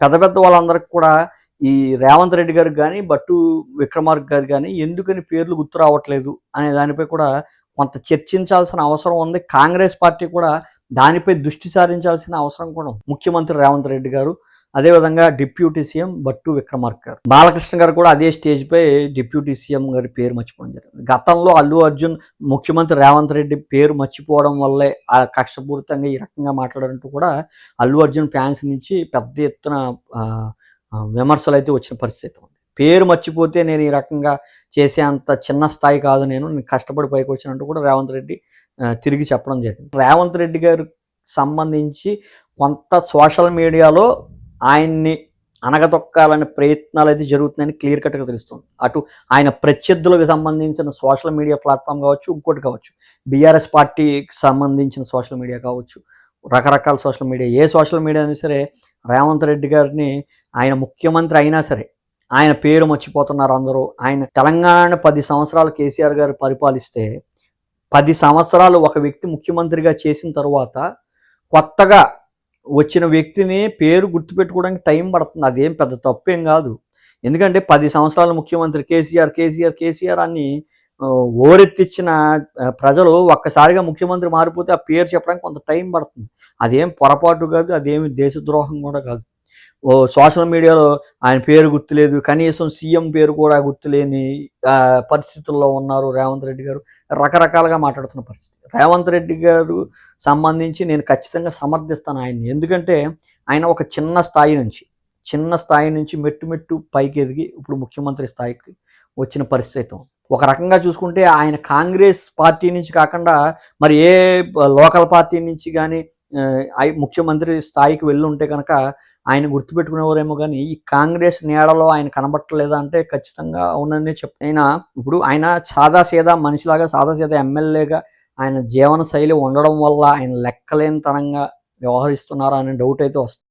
పెద్ద పెద్ద వాళ్ళందరికి కూడా ఈ రేవంత్ రెడ్డి గారికి కానీ బట్టు విక్రమార్క గారు కానీ ఎందుకని పేర్లు గుర్తు రావట్లేదు అనే దానిపై కూడా కొంత చర్చించాల్సిన అవసరం ఉంది. కాంగ్రెస్ పార్టీ కూడా దానిపై దృష్టి సారించాల్సిన అవసరం కూడా ముఖ్యమంత్రి రేవంత్ రెడ్డి గారు అదేవిధంగా డిప్యూటీ సీఎం బట్టు విక్రమార్క గారు బాలకృష్ణ గారు కూడా అదే స్టేజ్పై డిప్యూటీ సీఎం గారి పేరు మర్చిపోవడం జరిగింది. గతంలో అల్లు అర్జున్ ముఖ్యమంత్రి రేవంత్ రెడ్డి పేరు మర్చిపోవడం వల్లే ఆ కక్షపూరితంగా ఈ రకంగా మాట్లాడారంటూ కూడా అల్లు అర్జున్ ఫ్యాన్స్ నుంచి పెద్ద ఎత్తున విమర్శలు అయితే వచ్చిన పరిస్థితి ఉంది. పేరు మర్చిపోతే నేను ఈ రకంగా చేసే అంత చిన్న స్థాయి కాదు నేను నేను కష్టపడి పైకి వచ్చినట్టు కూడా రేవంత్ రెడ్డి తిరిగి చెప్పడం జరిగింది. రేవంత్ రెడ్డి గారు సంబంధించి కొంత సోషల్ మీడియాలో ఆయన్ని అనగతొక్కాలనే ప్రయత్నాలు అయితే జరుగుతున్నాయని క్లియర్ కట్గా తెలుస్తుంది. అటు ఆయన ప్రత్యర్థులకు సంబంధించిన సోషల్ మీడియా ప్లాట్ఫామ్ కావచ్చు ఇంకోటి కావచ్చు. బీఆర్ఎస్ పార్టీకి సంబంధించిన సోషల్ మీడియా కావచ్చు. రకరకాల సోషల్ మీడియా ఏ సోషల్ మీడియా అయినా సరే రేవంత్ రెడ్డి గారిని ఆయన ముఖ్యమంత్రి అయినా సరే ఆయన పేరు మర్చిపోతున్నారు అందరూ. ఆయన తెలంగాణ పది సంవత్సరాలు కేసీఆర్ గారు పరిపాలిస్తే పది సంవత్సరాలు ఒక వ్యక్తి ముఖ్యమంత్రిగా చేసిన తర్వాత కొత్తగా వచ్చిన వ్యక్తిని పేరు గుర్తుపెట్టుకోవడానికి టైం పడుతుంది. అదేం పెద్ద తప్పేం కాదు. ఎందుకంటే పది సంవత్సరాల ముఖ్యమంత్రి కేసీఆర్ కేసీఆర్ కేసీఆర్ అని ఓరెత్తిచ్చిన ప్రజలు ఒక్కసారిగా ముఖ్యమంత్రి మారిపోతే ఆ పేరు చెప్పడానికి కొంత టైం పడుతుంది. అదేం పొరపాటు కాదు అదేమి దేశద్రోహం కూడా కాదు. ఓ సోషల్ మీడియాలో ఆయన పేరు గుర్తులేదు కనీసం సీఎం పేరు కూడా గుర్తులేని పరిస్థితుల్లో ఉన్నారు రేవంత్ రెడ్డి గారు. రకరకాలుగా మాట్లాడుతున్న పరిస్థితి. రేవంత్ రెడ్డి గారు సంబంధించి నేను ఖచ్చితంగా సమర్థిస్తాను ఆయన్ని. ఎందుకంటే ఆయన ఒక చిన్న స్థాయి నుంచి చిన్న స్థాయి నుంచి మెట్టు మెట్టు పైకి ఎదిగి ఇప్పుడు ముఖ్యమంత్రి స్థాయికి వచ్చిన పరిస్థితి ఒక రకంగా చూసుకుంటే ఆయన కాంగ్రెస్ పార్టీ నుంచి కాకుండా మరి ఏ లోకల్ పార్టీ నుంచి కానీ ముఖ్యమంత్రి స్థాయికి వెళ్ళి ఉంటే కనుక ఆయన గుర్తుపెట్టుకునేవారేమో కానీ ఈ కాంగ్రెస్ నీడలో ఆయన కనబట్టలేదా అంటే ఖచ్చితంగా అవునని చెప్ ఆయన ఇప్పుడు ఆయన సాదా సీదా మనిషిలాగా సాదా సీదా ఎమ్మెల్యేగా ఆయన జీవన శైలి ఉండడం వల్ల ఆయన లెక్కలేనితనంగా వ్యవహరిస్తున్నారా అనే డౌట్ అయితే వస్తుంది.